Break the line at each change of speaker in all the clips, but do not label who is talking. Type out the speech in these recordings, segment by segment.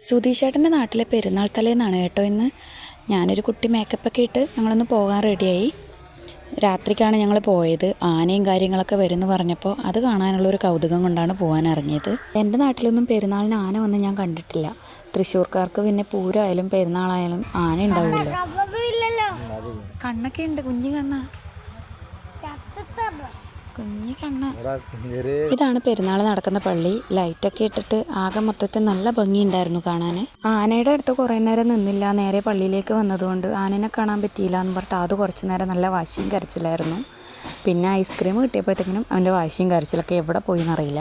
സുധീഷേട്ടന്റെ നാട്ടിലെ പെരുന്നാൾ തലേന്നാണ് കേട്ടോ ഇന്ന്. ഞാനൊരു കുട്ടി മേക്കപ്പൊക്കെ ഇട്ട് ഞങ്ങളൊന്ന് പോകാൻ റെഡിയായി രാത്രിക്കാണ് ഞങ്ങൾ പോയത്. ആനയും കാര്യങ്ങളൊക്കെ വരുമെന്ന് പറഞ്ഞപ്പോൾ അത് കാണാനുള്ള ഒരു കൗതുകം കൊണ്ടാണ് പോകാൻ ഇറങ്ങിയത്. എന്റെ നാട്ടിലൊന്നും പെരുന്നാളിന് ആന വന്ന് ഞാൻ കണ്ടിട്ടില്ല. തൃശ്ശൂർക്കാർക്ക് പിന്നെ പൂരമായാലും പെരുന്നാളായാലും ആന ഉണ്ടാവുമല്ലോ. കണ്ണൊക്കെ ഉണ്ട് കുഞ്ഞു കണ്ണ. കുഞ്ഞു കണ്ണ. ഇതാണ് പെരുന്നാൾ നടക്കുന്ന പള്ളി. ലൈറ്റൊക്കെ ഇട്ടിട്ട് ആകെ മൊത്തത്തിൽ നല്ല ഭംഗിയുണ്ടായിരുന്നു കാണാൻ ആനയുടെ അടുത്ത് കുറേ നേരം നിന്നില്ല. നേരെ പള്ളിയിലേക്ക് വന്നതുകൊണ്ട് ആനനെ കാണാൻ പറ്റിയില്ല എന്ന് പറഞ്ഞിട്ട് അത് കുറച്ച് നേരം നല്ല വാശിയും കരച്ചിലായിരുന്നു. പിന്നെ ഐസ്ക്രീം കിട്ടിയപ്പോഴത്തേക്കിനും അവന്റെ വാശിയും കരച്ചിലൊക്കെ എവിടെ പോയി എന്നറിയില്ല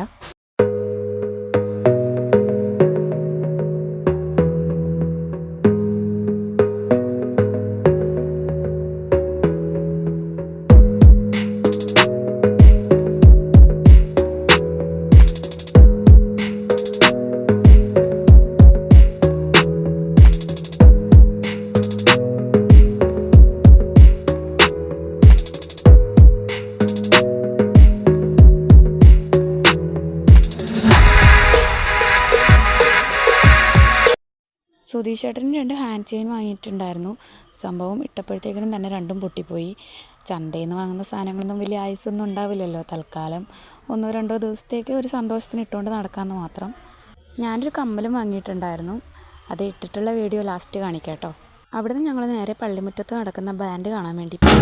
സുധീഷ് ചേട്ടന് രണ്ട് ഹാൻഡ് ചെയിൻ വാങ്ങിയിട്ടുണ്ടായിരുന്നു. സംഭവം ഇട്ടപ്പോഴത്തേക്കിനും തന്നെ രണ്ടും പൊട്ടിപ്പോയി. ചന്തയിൽ നിന്ന് വാങ്ങുന്ന സാധനങ്ങളൊന്നും വലിയ ആയുസൊന്നും ഉണ്ടാവില്ലല്ലോ. തൽക്കാലം ഒന്നോ രണ്ടോ ദിവസത്തേക്ക് ഒരു സന്തോഷത്തിന് ഇട്ടുകൊണ്ട് നടക്കാമെന്ന് മാത്രം. ഞാനൊരു കമ്മലും വാങ്ങിയിട്ടുണ്ടായിരുന്നു. അത് ഇട്ടിട്ടുള്ള വീഡിയോ ലാസ്റ്റ് കാണിക്കാം കേട്ടോ അവിടുന്ന് ഞങ്ങൾ നേരെ പള്ളിമുറ്റത്ത് നടക്കുന്ന ബാൻഡ് കാണാൻ വേണ്ടി പോയി.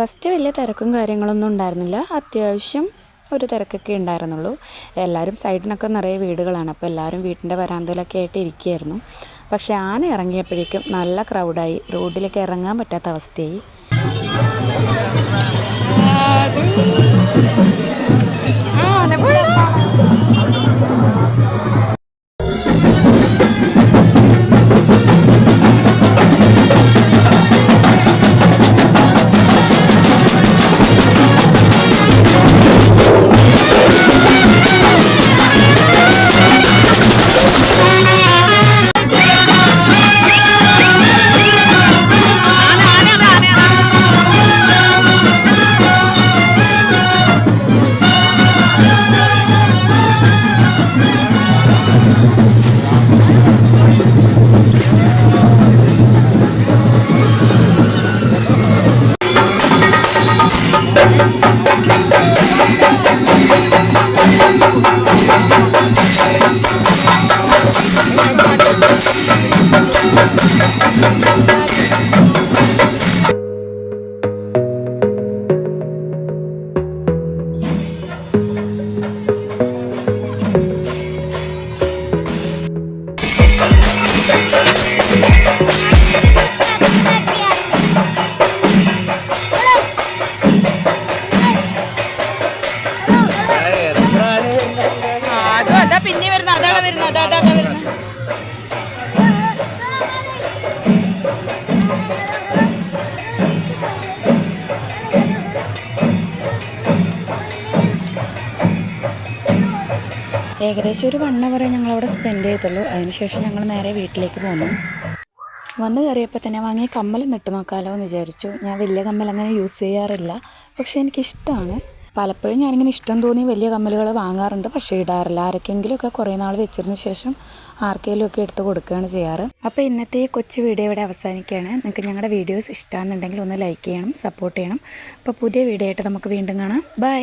ഫസ്റ്റ് വലിയ തിരക്കും കാര്യങ്ങളൊന്നും ഉണ്ടായിരുന്നില്ല. അത്യാവശ്യം ഒരു തിരക്കൊക്കെ ഉണ്ടായിരുന്നുള്ളൂ. എല്ലാവരും സൈഡിനൊക്കെ നിറയെ വീടുകളാണ്. അപ്പോൾ എല്ലാവരും വീട്ടിന്റെ വരാന്തയിലൊക്കെ ആയിട്ട് ഇരിക്കുകയായിരുന്നു. പക്ഷേ ആന ഇറങ്ങിയപ്പോഴേക്കും നല്ല ക്രൗഡായി റോഡിലേക്ക് ഇറങ്ങാൻ പറ്റാത്ത അവസ്ഥയായി.
അതും
ഏകദേശം ഒരു വൺ അവറെ ഞങ്ങളവിടെ സ്പെൻഡ് ചെയ്തുള്ളൂ. അതിനുശേഷം ഞങ്ങൾ നേരെ വീട്ടിലേക്ക് പോന്നു. വന്ന് കയറിയപ്പോൾ തന്നെ വാങ്ങിയ കമ്മൽ നിട്ട് നോക്കാമല്ലോ എന്ന് വിചാരിച്ചു. ഞാൻ വലിയ കമ്മൽ അങ്ങനെ യൂസ് ചെയ്യാറില്ല. പക്ഷേ എനിക്കിഷ്ടമാണ് പലപ്പോഴും ഞാനിങ്ങനെ ഇഷ്ടം തോന്നി വലിയ കമ്മലുകൾ വാങ്ങാറുണ്ട്. പക്ഷേ ഇടാറില്ല. ആരൊക്കെങ്കിലുമൊക്കെ കുറേ നാൾ വെച്ചിരുന്ന ശേഷം ആർക്കെങ്കിലും ഒക്കെ എടുത്ത് കൊടുക്കുകയാണ് ചെയ്യാറ്. അപ്പോൾ ഇന്നത്തെ ഈ കൊച്ചു വീഡിയോ ഇവിടെ അവസാനിക്കുകയാണ്. നിങ്ങൾക്ക് ഞങ്ങളുടെ വീഡിയോസ് ഇഷ്ടമാണെന്നുണ്ടെങ്കിൽ ഒന്ന് ലൈക്ക് ചെയ്യണം സപ്പോർട്ട് ചെയ്യണം. അപ്പോൾ പുതിയ വീഡിയോ ആയിട്ട് നമുക്ക് വീണ്ടും കാണാം. ബൈ